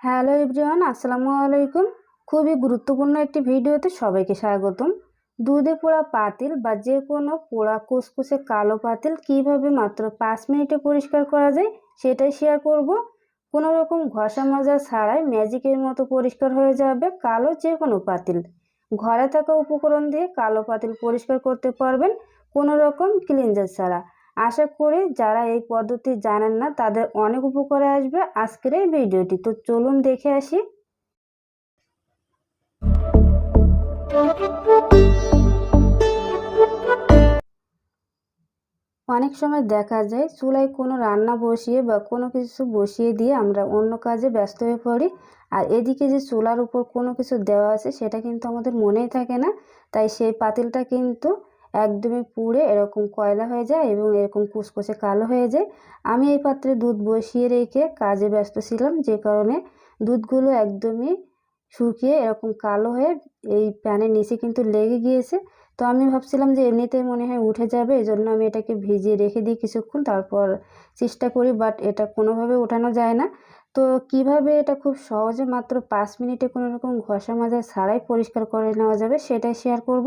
Hello everyone, আসসালামু আলাইকুম। খুবই গুরুত্বপূর্ণ একটি ভিডিওতে সবাইকে স্বাগতম। দুধে পোড়া পাতিল বা যে কোনো পোড়া কুসকুসে কালো পাতিল কীভাবে মাত্র পাঁচ মিনিটে পরিষ্কার করা যায় সেটাই শেয়ার করব। কোনো রকম ঘষা মাজা ছাড়াই ম্যাজিকের মতো পরিষ্কার হয়ে যাবে কালো যে কোনো পাতিল। ঘরে থাকা উপকরণ দিয়ে কালো পাতিল পরিষ্কার করতে পারবেন কোনো রকম ক্লিনজার ছাড়া। আশা করি যারা এই পদ্ধতি জানেন না, তাদের অনেক উপকারে আসবে আজকের এই ভিডিওটি। তো চলুন দেখে আসি। অনেক সময় দেখা যায় চুলায় কোনো রান্না বসিয়ে বা কোনো কিছু বসিয়ে দিয়ে আমরা অন্য কাজে ব্যস্ত হয়ে পড়ি, আর এদিকে যে চুলার উপর কোনো কিছু দেওয়া আছে সেটা কিন্তু আমাদের মনেই থাকে না, তাই সেই পাতিলটা কিন্তু একদমই পুড়ে এরকম কয়লা হয়ে যায় এবং এরকম কুচকুচে কালো হয়ে যায়। আমি এই পাত্রে দুধ বসিয়ে রেখে কাজে ব্যস্ত ছিলাম, যে কারণে দুধগুলো একদমই শুকিয়ে এরকম কালো হয়ে এই প্যানের নিচে কিন্তু লেগে গিয়েছে। তো আমি ভাবছিলাম যে এমনিতেই মনে হয় উঠে যাবে এই জন্য আমি এটাকে ভিজিয়ে রেখে দিই কিছুক্ষণ, তারপর চেষ্টা করি বাট এটা কোনোভাবে ওঠানো যায় না। তো কীভাবে এটা খুব সহজে মাত্র পাঁচ মিনিটে কোনো রকম ঘষা মাজা ছাড়াই পরিষ্কার করে নেওয়া যাবে, সেটাই শেয়ার করব।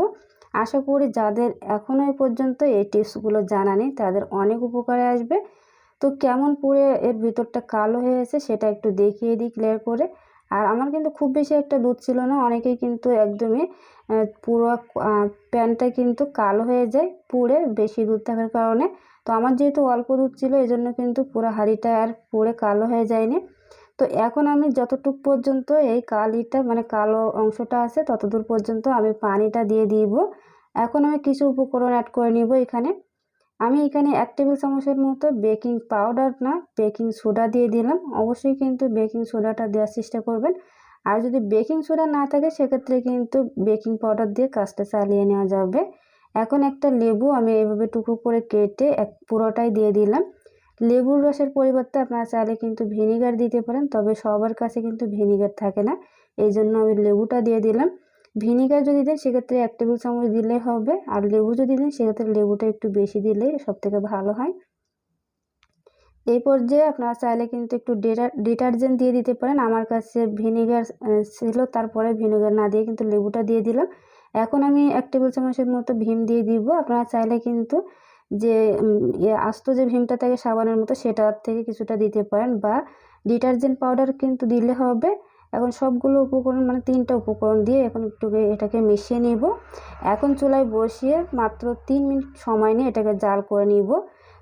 আশা করি যাদের এখনও পর্যন্ত এই টিপসগুলো জানা নেই, তাদের অনেক উপকারে আসবে। তো কেমন পুড়ে এর ভিতরটা কালো হয়েছে সেটা একটু দেখিয়ে দিই ক্লিয়ার করে। আর আমার কিন্তু খুব বেশি একটা দুধ ছিল না, অনেকেই কিন্তু একদমই পুরো প্যানটা কিন্তু কালো হয়ে যায় পুড়ে বেশি দুধ থাকার কারণে। তো আমার যেহেতু অল্প দুধ ছিল এই জন্য কিন্তু পুরো হাঁড়িটা আর পুড়ে কালো হয়ে যায়নি। তো এখন আমি যতটুক পর্যন্ত এই কালিটা মানে কালো অংশটা আছে, ততদূর পর্যন্ত আমি পানিটা দিয়ে দিব। এখন আমি কিছু উপকরণ অ্যাড করে নিব এখানে। আমি এখানে এক টেবিল চামচের মতো বেকিং পাউডার না বেকিং সোডা দিয়ে দিলাম। অবশ্যই কিন্তু বেকিং সোডাটা দেওয়ার চেষ্টা করবেন। আর যদি বেকিং সোডা না থাকে, সেক্ষেত্রে কিন্তু বেকিং পাউডার দিয়ে কাজটা চালিয়ে নেওয়া যাবে। এখন একটা লেবু আমি এইভাবে টুকরো করে কেটে এক পুরোটাই দিয়ে দিলাম। লেবুর রসের পরিবর্তে আপনারা চাইলে কিন্তু ভিনিগার দিতে পারেন, তবে সবার কাছে কিন্তু ভিনিগার থাকে না। এই জন্য আমি লেবুটা দিয়ে দিলাম। ভিনিগার যদি দেন, সেক্ষেত্রে এক টেবিল চামচ দিলে হবে, আর লেবু যদি দেন, সেক্ষেত্রে লেবুটা একটু বেশি দিলে সব থেকে ভালো হয়। এই পর্যায়ে আপনারা চাইলে কিন্তু একটু ডিটারজেন্ট দিয়ে দিতে পারেন। আমার কাছে ভিনিগার ছিল, তারপরে ভিনিগার না দিয়ে কিন্তু লেবুটা দিয়ে দিলাম। এখন আমি এক টেবিল চামচের মতো ভীম দিয়ে দিব। আপনারা চাইলে কিন্তু যে আস্ত যে ভীমটা থাকে সাবানের মতো সেটার থেকে কিছুটা দিতে পারেন বা ডিটারজেন্ট পাউডার কিন্তু দিলে হবে। এখন সবগুলো উপকরণ মানে তিনটা উপকরণ দিয়ে এখন একটু এটাকে মিশিয়ে নিব। এখন চুলায় বসিয়ে মাত্র তিন মিনিট সময় নিয়ে এটাকে জাল করে নিব।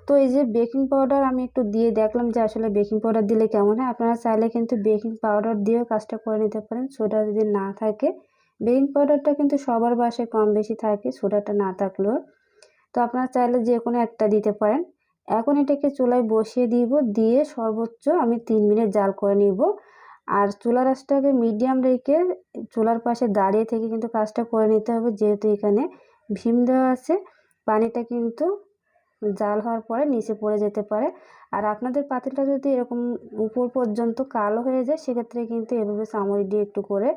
তো এই যে বেকিং পাউডার আমি একটু দিয়ে দেখলাম যে আসলে বেকিং পাউডার দিলে কেমন হয়। আপনারা চাইলে কিন্তু বেকিং পাউডার দিয়েও কাজটা করে নিতে পারেন। সোডা যদি না থাকে, বেকিং পাউডারটা কিন্তু সবার বাসায় কম বেশি থাকে, সোডাটা না থাকলেও। তো আপনারা চাইলে যে কোনো একটা দিতে পারেন। এখন এটাকে চুলায় বসিয়ে দিব, দিয়ে সর্বোচ্চ আমি তিন মিনিট জাল করে নিব। আর চুলা রাসটাকে মিডিয়াম রেখে চুলার পাশে দাঁড়িয়ে থেকে কিন্তু কাজটা করে নিতে হবে, যেহেতু এখানে ভীম দেওয়া আছে। পানিটা কিন্তু জাল হওয়ার পরে নিচে পড়ে যেতে পারে। আর আপনাদের পাতিলটা যদি এরকম উপর পর্যন্ত কালো হয়ে যায়, সেক্ষেত্রে কিন্তু এভাবে চামচ দিয়ে একটু করে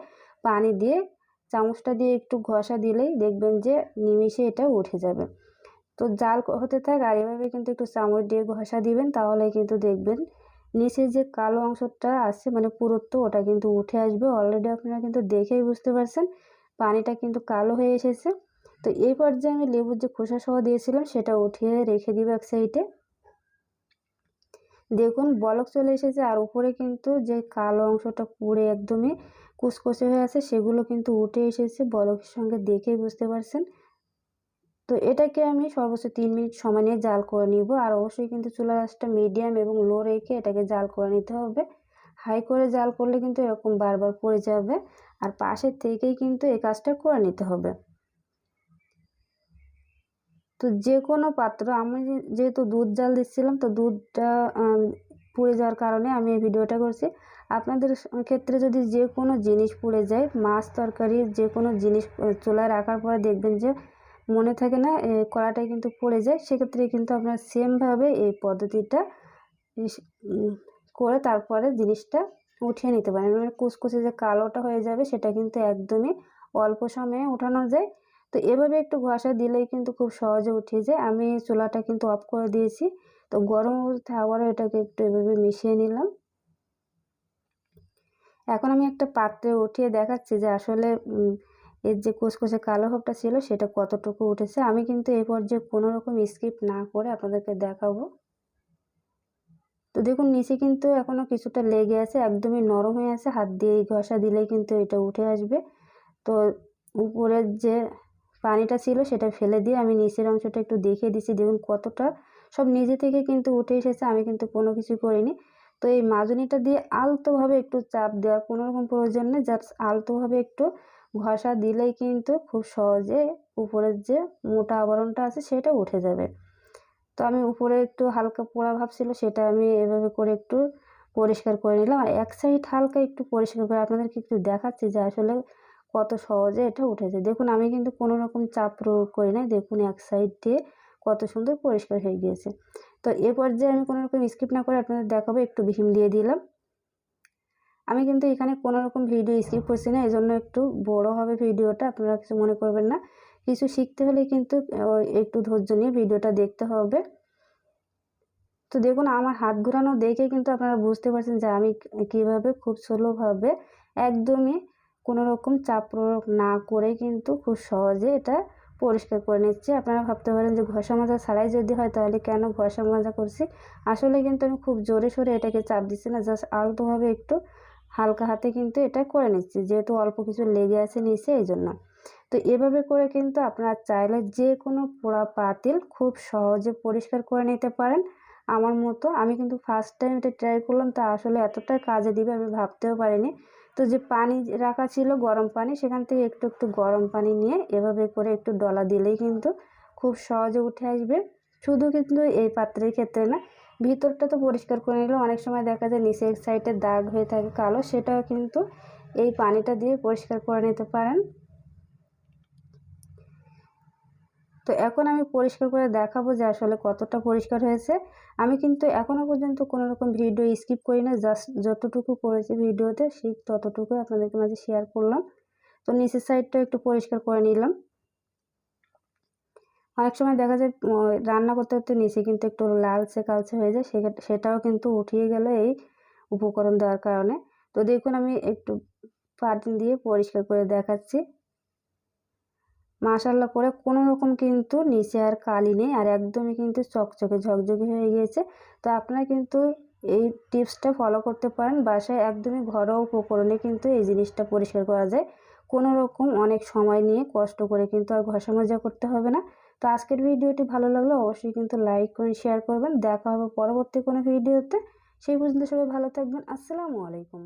পানি দিয়ে, চামচটা দিয়ে একটু ঘষা দিলেই দেখবেন যে নিমিষে এটা উঠে যাবে। তো জাল হতে থাক আর এভাবে কিন্তু একটু চামচ দিয়ে ঘষা দিবেন তাহলে কিন্তু দেখবেন নিচে যে কালো অংশটা আছে মানে পুরুত্ব, ওটা কিন্তু উঠে আসবে। অলরেডি আপনারা কিন্তু দেখেই বুঝতে পারছেন, পানিটা কিন্তু কালো হয়ে এসেছে। তো এই পর্যায়ে আমি লেবুর যে খোসা সহ দিয়েছিলাম, সেটা উঠিয়ে রেখে দিব এক সাইডে। দেখুন, বলক চলে এসেছে, আর উপরে কিন্তু যে কালো অংশটা পুড়ে একদমই কুচকুচে হয়ে আছে, সেগুলো কিন্তু উঠে এসেছে। বলকের সঙ্গে দেখেই বুঝতে পারছেন। তো এটাকে আমি সর্বোচ্চ তিন মিনিট সময় নিয়ে জাল করে নিব। আর অবশ্যই কিন্তু চুলা গাছটা মিডিয়াম এবং লো রেখে এটাকে জাল করে নিতে হবে। হাই করে জাল করলে কিন্তু এরকম বারবার পড়ে যাবে। আর পাশের থেকেই কিন্তু এই কাজটা করে নিতে হবে। তো যে কোনো পাত্র, আমি যেহেতু দুধ জাল দিচ্ছিলাম, তো দুধটা পুড়ে যাওয়ার কারণে আমি এই ভিডিওটা করছি। আপনাদের ক্ষেত্রে যদি যে কোনো জিনিস পুড়ে যায়, মাছ তরকারি যে কোনো জিনিস চুলায় রাখার পরে দেখবেন যে মনে থাকে না কড়াটায় কিন্তু পড়ে যায়, সেক্ষেত্রে কিন্তু আপনার সেমভাবে এই পদ্ধতিটা করে তারপরে জিনিসটা উঠিয়ে নিতে পারেন। মানে কুচকুচে যে কালোটা হয়ে যাবে, সেটা কিন্তু একদমই অল্প সময়ে উঠানো যায়। তো এভাবে একটু ঘষা দিলেই কিন্তু খুব সহজে উঠে যায়। আমি চুলাটা কিন্তু অফ করে দিয়েছি। তো গরম আবারও এটাকে একটু এভাবে মিশিয়ে নিলাম। এখন আমি একটা পাত্রে উঠিয়ে দেখাচ্ছি যে আসলে এর যে কুচকুচে কালো ভাবটা ছিল সেটা কতটুকু উঠেছে, আমি কিন্তু এই পর্যায়ে কোনো রকম স্কিপ না করে আপনাদেরকে দেখাবো। তো দেখুন, নিচে কিন্তু এখনও কিছুটা লেগে আছে, একদমই নরম হয়ে আছে, হাত দিয়ে ঘষা দিলেই কিন্তু এটা উঠে আসবে। তো উপরের যে পানিটা ছিল সেটা ফেলে দিয়ে আমি নিচের অংশটা একটু দেখিয়ে দিচ্ছি, দেখুন কতটা সব নিজে থেকে কিন্তু উঠে এসেছে, আমি কিন্তু কোনো কিছু করিনি। তো এই মাজনিটা দিয়ে আলতোভাবে একটু চাপ দেওয়ার কোনো রকম প্রয়োজন নেই, জাস্ট আলতোভাবে একটু ঘষা দিলেই কিন্তু খুব সহজে উপরের যে মোটা আবরণটা আছে সেটা উঠে যাবে। তো আমি উপরে একটু হালকা পোড়া ভাব ছিল সেটা আমি এভাবে করে একটু পরিষ্কার করে নিলাম। আর এক সাইড হালকা একটু পরিষ্কার করে আপনাদেরকে একটু দেখাচ্ছি যে আসলে কত সহজে এটা উঠেছে। দেখুন, আমি কিন্তু কোনো রকম চাপ প্রয়োগ করি নাই। দেখুন, এক সাইড দিয়ে কত সুন্দর পরিষ্কার হয়ে গিয়েছে। তো এ পর্যায়ে আমি কোনো রকম স্কিপ না করে আপনাদের দেখাবো, একটু ভীম দিয়ে দিলাম। আমি কিন্তু এখানে কোনো রকম ভিডিও স্কিপ করছি না এই জন্য একটু বড় হবে ভিডিওটা, আপনারা কিছু মনে করবেন না। কিছু শিখতে হলে কিন্তু একটু ধৈর্য নিয়ে ভিডিওটা দেখতে হবে। তো দেখুন, আমার হাত ঘোরানো দেখে কিন্তু আপনারা বুঝতে পারছেন যে আমি কীভাবে খুব স্লোভাবে একদমই কোনো রকম চাপ প্রয়োগ না করে কিন্তু খুব সহজে এটা পরিষ্কার করে নিচ্ছি। আপনারা ভাবতে পারেন যে ঘষা মাজা ছাড়াই যদি হয় তাহলে কেন ঘষা মাজা করছি? আসলে কিন্তু আমি খুব জোরে সোরে এটাকে চাপ দিচ্ছি না, জাস্ট আলতোভাবে একটু হালকা হাতে কিন্তু এটা করে নিচ্ছি, যেহেতু অল্প কিছু লেগে আছে নিচে, এই জন্য। তো এভাবে করে কিন্তু আপনারা চাইলে যে কোনো পোড়া পাতিল খুব সহজে পরিষ্কার করে নিতে পারেন। আমার মতো আমি কিন্তু ফার্স্ট টাইম এটা ট্রাই করলাম, তা আসলে এতটাই কাজে দিবে আমি ভাবতেও পারিনি। তো যে পানি রাখা ছিল গরম পানি, সেখান থেকে একটু একটু গরম পানি নিয়ে এভাবে করে একটু ডলা দিলেই কিন্তু খুব সহজে উঠে আসবে। শুধু কিন্তু এই পাত্রের ক্ষেত্রে না ভিতরটা তো পরিষ্কার করে নিলে। অনেক সময় দেখা যায় নিচের সাইডে দাগ হয়ে থাকে কালো, সেটাও কিন্তু এই পানিটা দিয়ে পরিষ্কার করে নিতে পারেন। তো এখন আমি পরিষ্কার করে দেখাবো যে আসলে কতটা পরিষ্কার হয়েছে। আমি কিন্তু এখনও পর্যন্ত কোনো রকম ভিডিও স্কিপ করি না জাস্ট যতটুকু করেছি ভিডিওতে, সেই ততটুকু আপনাদেরকে মাঝে শেয়ার করলাম। তো নিচের সাইডটা একটু পরিষ্কার করে নিলাম। অনেক সময় দেখা যায় রান্না করতে করতে নিচে কিন্তু একটু লালচে কালচে হয়ে যায় সেটাও কিন্তু উঠিয়ে গেল এই উপকরণ দেওয়ার কারণে। তো দেখুন, আমি একটু পানি দিয়ে পরিষ্কার করে দেখাচ্ছি। মাশাল্লাহ করে কোনো রকম কিন্তু নিচে আর কালি নেই, আর একদমই কিন্তু চকচকে, ঝকঝকে হয়ে গিয়েছে। তো আপনারা কিন্তু এই টিপসটা ফলো করতে পারেন, বাসায় একদমই ঘরোয়া উপকরণে কিন্তু এই জিনিসটা পরিষ্কার করা যায়। কোনো রকম অনেক সময় নিয়ে কষ্ট করে কিন্তু আর ঘষা মাজা করতে হবে না। তো আজকের ভিডিওটি ভালো লাগলে অবশ্যই কিন্তু লাইক করে শেয়ার করবেন। দেখা হবে পরবর্তী কোনো ভিডিওতে। সেই পর্যন্ত সবাই ভালো থাকবেন। আসসালামু আলাইকুম।